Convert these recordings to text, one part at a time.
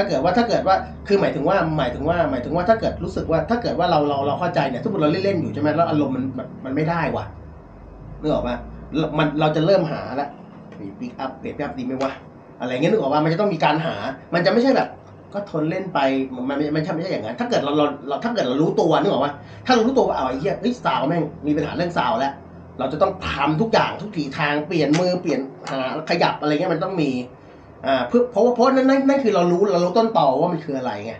ถ้าเกิดว่าถ้าเกิดว่าคือหมายถึงว่าหมายถึงว่าหมายถึงว่าถ้าเกิดรู้สึกว่า ถ้าเกิดว่าเราเราเราเข้าใจเนี่ยสมมติเราเล่นๆอยู่ใช่ไหมแล้วอารมณ์มันมันมันไม่ได้ว่ะนึกออกปะมันเราจะเริ่มหาละปิกอัพเปลี่ยนอัพดีไหมวะอะไรเงี้ยนึกออกว่ามันจะต้องมีการหา มันจะไม่ใช่แบบ ก็ทนเล่นไปมันมันมันไม่ใช่อย่างนั้นถ้าเกิดเราเราเราถ้าเกิดเรารู้ตัวนึกออกว่าถ้าเรารู้ตัวว่าเอาไอ้เหี้ยเฮ้ยซาวแม่งมีปัญหาเรื่องซาวแล้วเราจะต้องทำทุกอย่างทุกทีทางเปลี่ยนมือเปลี่ยนหาขยับอะไรเงี้ยมันต้องมี อ่าเพื่อเพราะว่าเพราะนั่นนั่นนั่นคือเรารู้เรารู้ต้นต่อว่ามันคืออะไรไง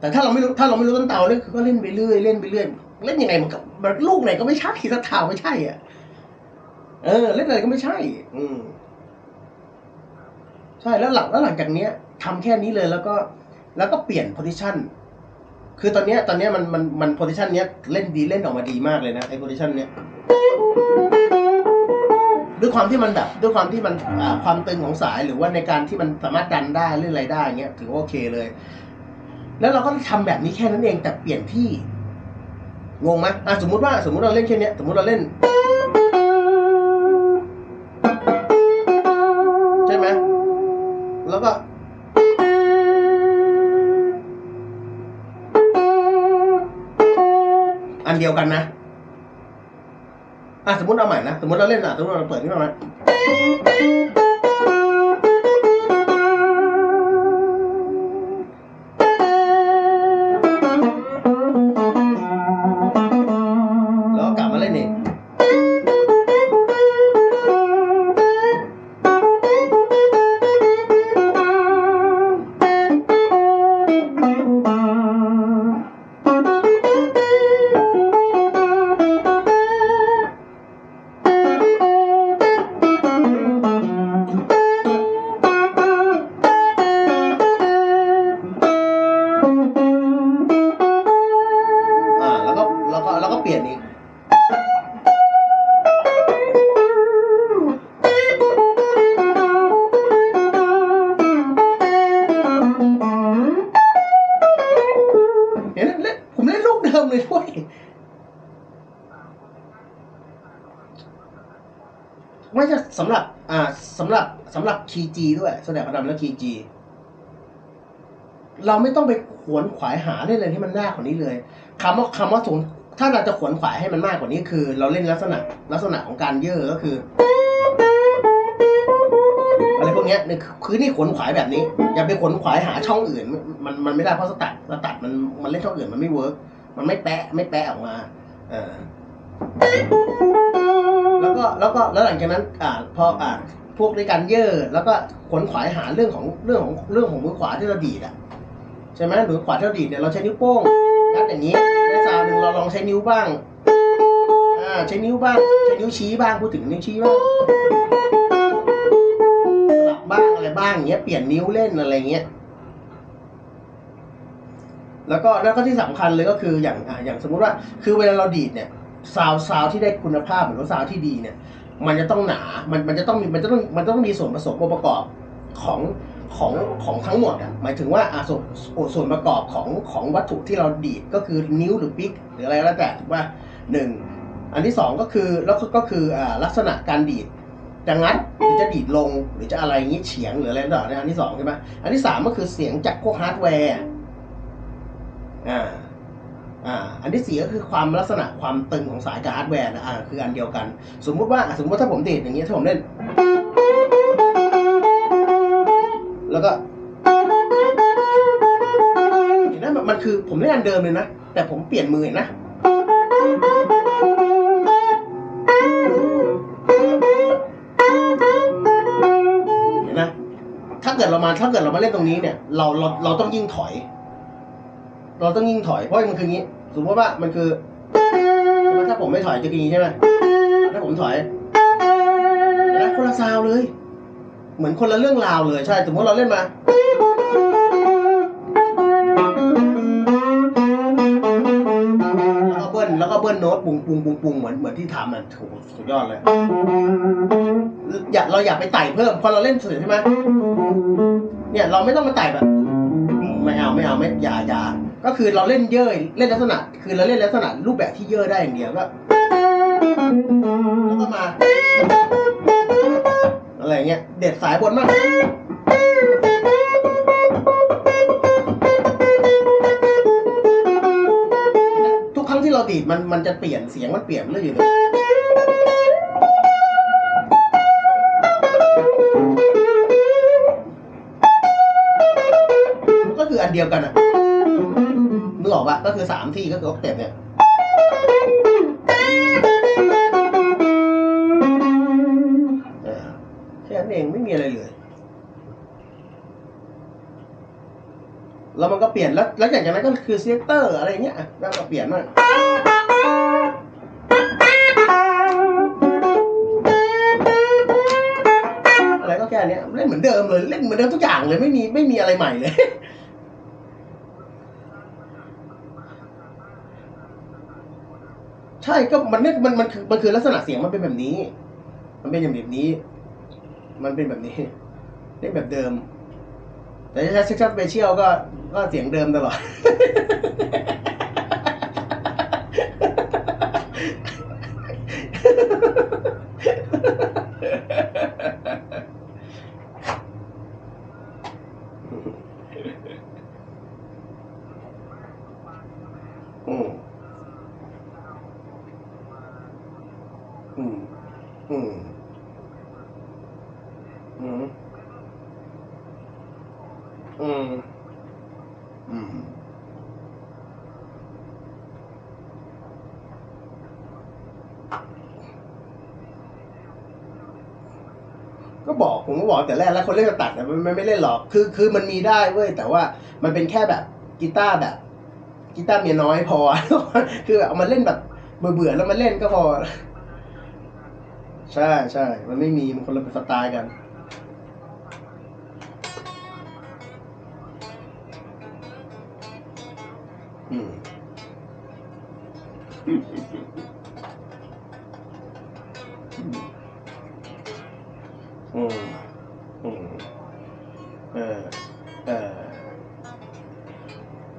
แต่ถ้าเราไม่รู้ถ้าเราไม่รู้ต้นต่อเนี่ยคือก็เล่นไปเรื่อยเล่นไปเรื่อยเล่นยังไงมันก็มันลูกไหนก็ไม่ใช่สักทาไม่ใช่อะเออ เล่นอะไรก็ไม่ใช่ อืมใช่แล้วหลังแล้วหลังจากเนี้ยทำแค่นี้เลยแล้วก็ แล้วก็เปลี่ยนโพ i ิชันคือตอนเนี้ยตอนเนี้ยมันมันมันโพ i ิชันเนี้ยเล่นดีเล่นออกมาดีมากเลยนะไอ้โพ i ิชันเนี้ย ด้วยความที่มันแบบด้วยความที่มันอ่าความตึงของสายหรือว่าในการที่มันสามารถดันได้เรื่ออะไรได้เงี้ยถือว่าโอเคเลย แล้วเราก็ทำแบบนี้แค่นั้นเองแต่เปลี่ยนที่งงไหมอะสมมุติว่าสมมุติเราเล่นแค่เนี้ยสมมุติเราเล่นใช่ไหมแล้วก็อันเดียวกันนะ อะสมมติเอาใหม่นะ สมมติเราเล่นอะสมมติเราเปิดขึ้นมา เปลี่ยนอีกเห็นเล่นผมเล่นลูกเดิมเลยด้วยไม่ใช่สำหรับ อ่าสำหรับสำหรับคีจีด้วยแสดงพระดำและคีจีเราไม่ต้องไปขวนขวายหาเล่นอะไรที่มันยากกว่านี้เลยคำว่าคำว่าสง ถ้าเราจะขวนขวายให้มันมากกว่านี้คือ เราเล่นลักษณะลักษณะของการเย่อก็คืออะไรพวกนี้นี่คือนี่ขวนขวายแบบนี้ อย่าไปขวนขวายหาช่องอื่น มันมันไม่ได้เพราะสตัดสตัดมันมันเล่นช่องอื่นมันไม่เวิร์กมันไม่แปะไม่แปะออกมาเออแล้วก็แล้วก็แล้วหลังจากนั้น อ่าพออ่าพวกในการเย่อแล้วก็ขวนขวายหาเรื่องของเรื่องของเรื่องของมือขวาที่เราดีดอะใช่ไหมหรือขวาที่เราดีดเนี่ยเราใช้นิ้วโป้งงัดอย่างนี้ ได้ซาวหนึ่งเราลองใช้นิ้วบ้าง อ่า ใช้นิ้วบ้าง ใช้นิ้วชี้บ้าง พูดถึงนิ้วชี้บ้างสลับบ้างอะไรบ้างอย่างเงี้ย เปลี่ยนนิ้วเล่นอะไรเงี้ย แล้วก็แล้วก็ที่สำคัญเลยก็คืออย่างอ่าอย่างสมมุติว่า คือเวลาเราดีดเนี่ยซาวซาวที่ได้คุณภาพหรือว่าซาวที่ดีเนี่ย มันจะต้องหนา มันมันจะต้องมี มันจะต้อง มันต้องมีส่วนผสมองค์ประกอบของ ของของทั้งหมดอะหมายถึงว่าอ่าส่วนส่วนประกอบของของวัตถุที่เราดีดก็คือนิ้วหรือปิ๊กหรืออะไรก็แล้วแต่ถูกป่ะหนึ่งอันที่สองก็คือแล้วก็ก็คืออ่าลักษณะการดีดจะงัดหรือจะดีดลงหรือจะอะไรอย่างงี้เฉียงหรืออะไรต่างๆเนี่ยอันที่สองใช่ไหมอันที่สามก็คือเสียงจากพวกฮาร์ดแวร์อ่าอ่าอันที่สี่ก็คือความลักษณะความตึงของสายกับฮาร์ดแวร์นะอ่าคืออันเดียวกัน สมมุติว่าสมมติว่าถ้าผมดีดอย่างเงี้ยถ้าผมเล่น แล้วก็เห็นไหมมันมันคือผมเล่นอันเดิมเลยนะ แต่ผมเปลี่ยนมือเห็นะเห็นนะถ้าเกิดเรามาถ้าเกิดเรามาเล่นตรงนี้เนี่ย เราเราเราต้องยิ่งถอย เราต้องยิ่งถอยเพราะมันคืออย่างนี้ สมมติว่ามันคือใช่ไหมถ้าผมไม่ถอยจะเป็นอย่างนี้ใช่ไหมถ้าผมถอยเห็นไหมคนละซาวเลย เหมือนคนละเรื่องราวเลยใช่ สมมติเราเล่นมา แล้วก็เบิ้ลแล้วก็เบิ้ลโน้ตปุงปุงปุงปุงเหมือนเหมือนที่ทำอะโถสุดยอดเลย อย่าเราอย่าไปไต่เพิ่มพอเราเล่นเสร็จใช่ไหมเนี่ยเราไม่ต้องมาไต่แบบไม่เอาไม่เอาไม่อย่าอย่าก็คือเราเล่นเย่ยเล่นลักษณะ คือเราเล่นลักษณะรูปแบบที่เย่อได้อย่างเดียวก็แล้วก็มา อะไรเงี้ยเด็ดสายบนมากทุกครั้งที่เราดีดมันมันจะเปลี่ยนเสียงมันเปลี่ยนเรื่อยเก็คืออันเดียวกันอะมึงบอกว่าก็คือสามที่ก็คือออกเต็ปเนี่ย แล้วมันก็เปลี่ยนแล้วแล้วอย่างนั้นก็คือเซกเตอร์อะไรเงี้ยแล้วก็เปลี่ยนมากอะไรก็แค่นี้เล่นเหมือนเดิมเลยเล่นเหมือนเดิมทุกอย่างเลยไม่มีไม่มีอะไรใหม่เลยใช่ก็มันเนี่ยมันมันคือมันคือลักษณะเสียงมันเป็นแบบนี้ มันเป็นอย่างแบบนี้ มันเป็นแบบนี้เล่นแบบเดิม แต่ถ้าเซ็กชันเปเชียลก็ก็เสียงเดิมตลอด อืม อืม อืม อืม อืม อืม ก็บอ ก็บอกแต่แรกแล้วคนเล่นจะตัดนะมันมันไม่เล่นหรอกคือคือมันมีได้เว้ยแต่ว่ามันเป็นแค่แบบกีตาร์แบบกีตาร์เมียน้อยพอ คือแบบเอามาเล่นแบบเบื่อๆแล้วมาเล่นก็พอ ใช่ใช่มันไม่มีมันคนละสไตล์กันอืมอืมอืม เออ เออ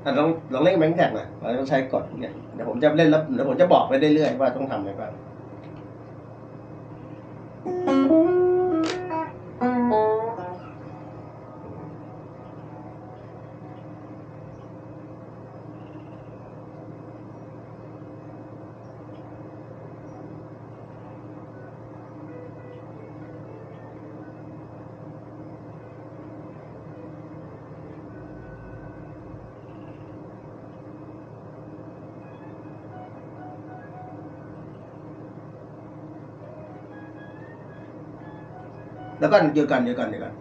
อะลองลองเล่นแบงค์แท็กหน่อยเราต้องใช้กดเนี่ยเดี๋ยวผมจะเล่นแล้วเดี๋ยวผมจะบอกไปเรื่อยๆว่าต้องทำอะไรบ้าง แล้วก็เดียวกันเดียวกันเดียวกัน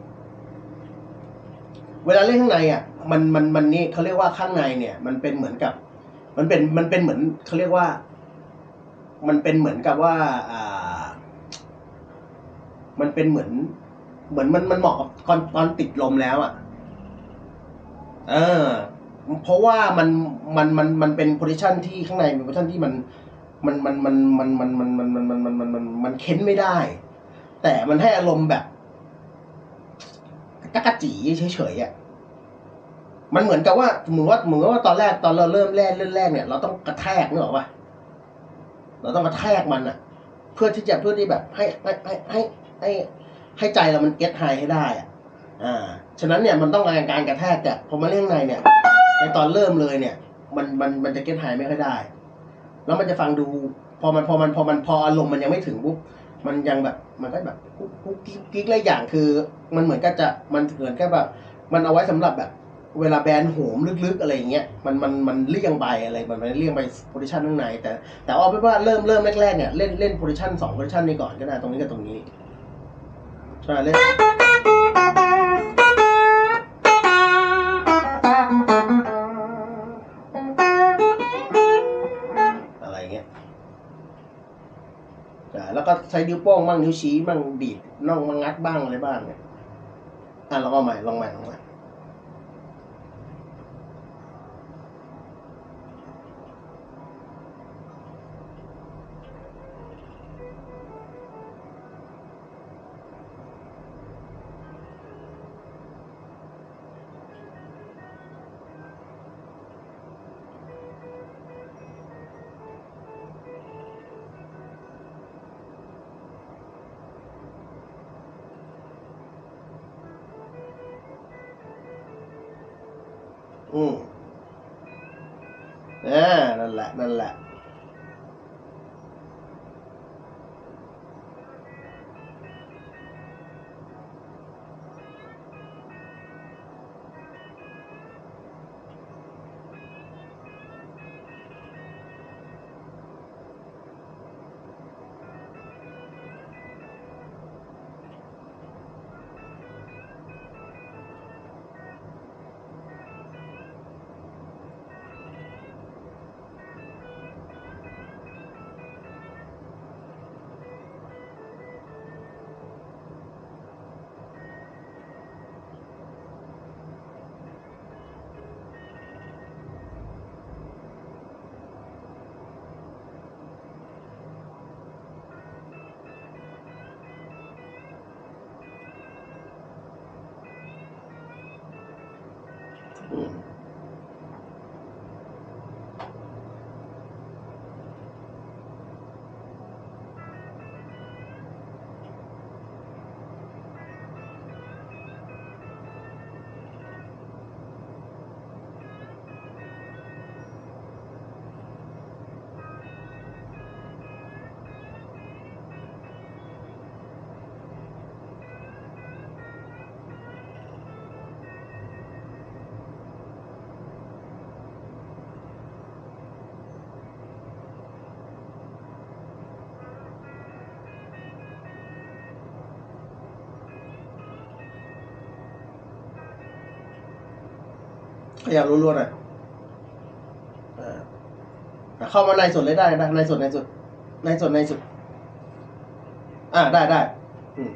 เวลาเล่นข้างในอะ มันมันมันนี่เขาเรียกว่าข้างในเนี่ย มันเป็นเหมือนกับ มันเป็นมันเป็นเหมือนเขาเรียกว่า มันเป็นเหมือนกับว่าอ่า มันเป็นเหมือน เหมือนมันมันเหมาะกับตอนตอนติดลมแล้วอะ เออ เพราะว่ามันมันมันมันเป็นโพซิชันที่ข้างในเป็นโพซิชันที่มันมันมันมันมันมันมันมันมันมันมันมันมันมันเค้นไม่ได้ แต่มันให้อารมณ์แบบ จักะจีเฉยๆอะมันเหมือนกับว่าเหมือนว่าเหมือนว่าตอนแรกตอนเราเริ่มแรกเริ่มแรกเนี่ยเราต้องกระแทกนึกออกปะเราต้องกระแทกมันอะ เพื่อที่จะเพื่อที่แบบให้ให้ให้ให้ให้ให้ใจเรามันเก็ตไฮให้ได้อะอ่า ฉะนั้นเนี่ยมันต้องการการกระแทกแต่พอมาเล่นในเนี่ยในตอนเริ่มเลยเนี่ย มันมันมันจะเก็ตไฮไม่ค่อยได้ แล้วมันจะฟังดู พอมันพอมันพอมันพออารมณ์มันยังไม่ถึงปุ๊บมันยังแบบ มันก็แบบกุ๊กกิ๊กกิ๊กอย่างคือ มันเหมือนก็จะมันเหมือนก็แบบมันเอาไว้สำหรับแบบเวลาแบนโหมลึกๆอะไรอย่างเงี้ยมันมันมันเลี่ยงไปอะไรมันมันเลี่ยงไปโพซิชันข้างใน แต่แต่เอาเป็นว่าเริ่มเริ่มแรกๆเนี่ยเล่นเล่นโพซิชันสองโพซิชันนี้ก่อนก็ได้ตรงนี้กับตรงนี้ใช่เล่น แล้วก็ใช้นิ้วโป้งบ้างนิ้วชี้บ้างบีดน่องมางัดบ้างอะไรบ้างเนี่ยอะลองเอาใหม่ลองใหม่ลองใหม่ ம். ஆ நல்ல நல்ல. ขยับรัวๆหน่อยอะเข้ามาในสุดเลยได้ได้ในสุดในสุด ในสุดในสุด อ่าได้ได้อืม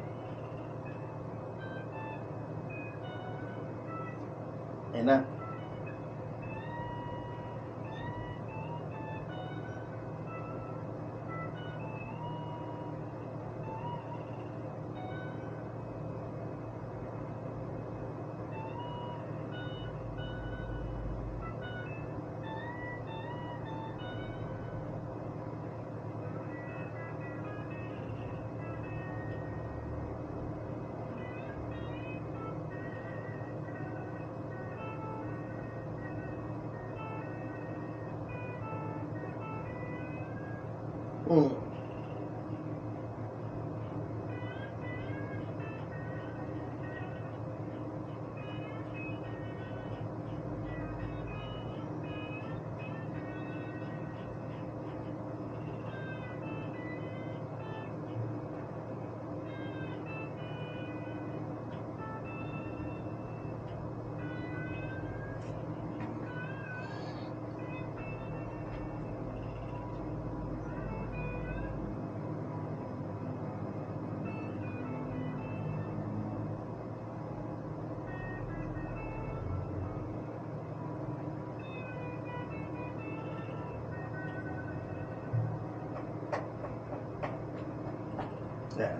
เห็นนะ อื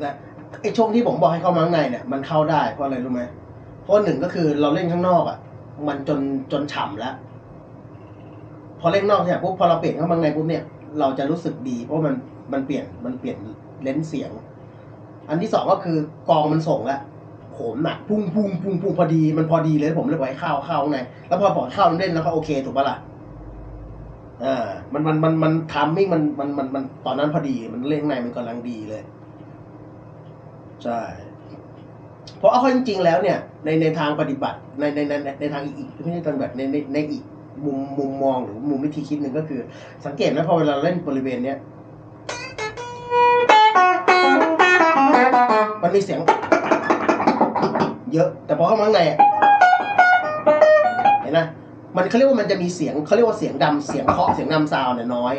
นะไอ้ช่วงที่ผมบอกให้เข้ามาข้างในเนี่ยมันเข้าได้เพราะอะไรรู้ไหมเพราะหนึ่งก็คือเราเล่นข้างนอกอะ มันจนจนฉ่ำแล้ว พอเล่นนอกเนี่ยปุ๊บพอเราเปลี่ยนเข้ามาข้างในปุ๊บเนี่ย เราจะรู้สึกดี เพราะมันมันเปลี่ยนมันเปลี่ยนเลนส์เสียง อันที่สองก็คือกองมันส่งแล้วโหมหนักพุ่งพุ่งพุ่งพุ่งพอดีมันพอดีเลยผมเลยปล่อยให้เข้าเข้าข้างในแล้วพอปล่อยเข้าเล่นแล้วก็โอเคถูกปะล่ะอ่ามันมันมันมันทามมิ่งมันมันมันมันตอนนั้นพอดีมันเล่นในมันกำลังดีเลย ใช่เพราะเอาเข้าจริงๆแล้วเนี่ย ในในทางปฏิบัติในในในในในทางอีกไม่ใช่ทางแบบในในในอีกมุมมุมมองหรือมุมวิธีคิดหนึ่งก็คือ สังเกตไหมพอเวลาเล่นบริเวณเนี้ยมันมีเสียง เยอะ แต่พอเข้ามาข้างในเห็นไหมมันเขาเรียกว่ามันจะมีเสียงเขาเรียกว่าเสียงดำเสียงเคาะเสียงนำซาวเนี่ยน้อย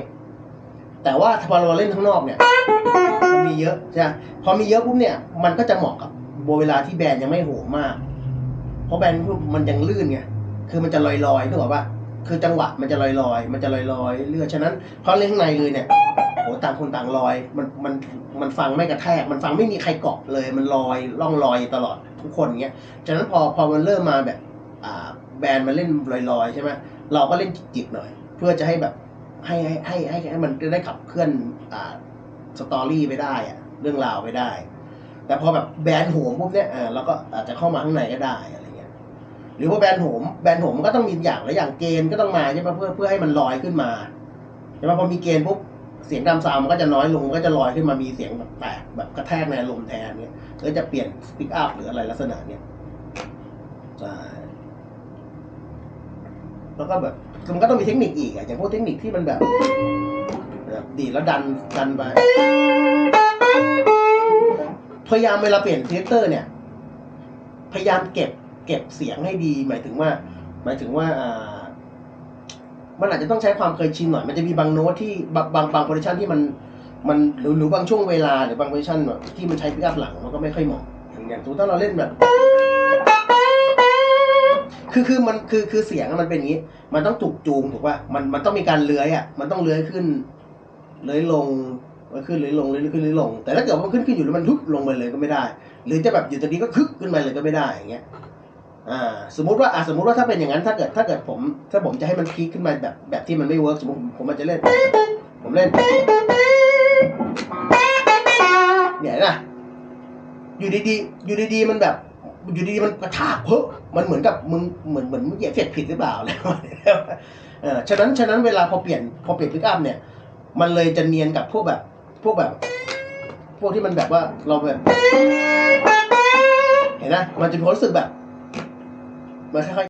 แต่ว่าพอเราเล่นข้างนอกเนี่ย มีเยอะใช่ไหมพอมีเยอะปุ๊บเนี่ย มันก็จะเหมาะกับเวลาที่แบรนด์ยังไม่โหมมาก เพราะแบรนด์มันยังลื่นไงคือมันจะลอยลอยนึกออกปะคือจังหวะมันจะลอยลอยมันจะลอยลอยเลื่อนฉะนั้นพอเล่นข้างในเลยเนี่ยโหต่างคนต่างลอย มันมันมันฟังไม่กระแทก มันฟังไม่มีใครเกาะเลย มันลอยล่องลอยตลอดทุกคนเงี้ยฉะนั้นพอพอมันเริ่มมาแบบอ่าแบรนด์มาเล่นลอยลอยๆใช่ไหมเราก็เล่นจิบๆหน่อย เพื่อจะให้แบบให้ให้ให้ให้ให้มันได้ขับเคลื่อนอ่า สตอรี่ไปได้อะเรื่องราวไปได้ แต่พอแบบแบรนด์โหมปุ๊บเนี่ยเออเราก็อาจจะเข้ามาข้างในก็ได้อะไรเงี้ยหรือว่าแบรนด์โหมแบรนด์โหมมันก็ต้องมีอย่างและอย่างเกณฑ์ก็ต้องมาใช่ไหมเพื่อเพื่อให้มันลอยขึ้นมาใช่ไหมพอมีเกณฑ์ปุ๊บเสียงดำซาวมันก็จะน้อยลงมันก็จะลอยขึ้นมามีเสียงแบบแตกแบบกระแทกในอารมแทนเนี่ยก็จะเปลี่ยนสปิกอัพหรืออะไรลักษณะเนี้ยใช่แล้วก็แบบมันก็ต้องมีเทคนิคอีกอะอย่างพวกเทคนิคที่มันแบบ แบบดีดแล้วดันดันไป พยายามเวลาเปลี่ยนเทสเตอร์เนี่ย พยายามเก็บเก็บเสียงให้ดี หมายถึงว่า หมายถึงว่าอ่ามันอาจจะต้องใช้ความเคยชินหน่อย มันจะมีบางโน้ตที่บางบางบางโพซิชันที่มันมันหรือหรือบางช่วงเวลาหรือบางโพซิชันที่มันใช้พิกอัพหลังมันก็ไม่ค่อยเหมาะอย่างอย่างสมมติถ้าเราเล่นแบบ คือคือมันคือคือเสียงมันเป็นอย่างนี้ มันต้องถูกจูงถูกป่ะมันมันต้องมีการเลื้อยอะมันต้องเลื้อยขึ้น เลื้อยลงเลื้อยขึ้นเลื้อยลงเลื้อยขึ้นเลื้อยลง แต่ถ้าเกิดมันขึ้นขึ้นอยู่แล้วมันทุบลงไปเลยก็ไม่ได้ หรือจะแบบอยู่ตรงนี้ก็คึกขึ้นมาเลยก็ไม่ได้อย่างเงี้ยอ่าสมมติว่าอะสมมติว่าถ้าเป็นอย่างนั้นถ้าเกิดถ้าเกิดผม ถ้าผมจะให้มันพีคขึ้นมาแบบแบบที่มันไม่เวิร์กสมมติผมอาจจะเล่น ผมเล่นเนี่ยนะอยู่ดีๆอยู่ดีๆมันแบบอยู่ดีๆมันกระชากเพ้อมันเหมือนกับมึงเหมือนเหมือนมึงเหยียบเฟดผิดหรือเปล่าอะไรประมาณนี้เออฉะนั้นฉะนั้นเวลาพอเปลี่ยนพอเปลี่ยนพิกอัพเนี่ย มันเลยจะเนียนกับพวกแบบ พวกแบบ พวกที่มันแบบว่าเราแบบ เห็นนะมันจะมีความรู้สึกแบบ มันค่อยๆ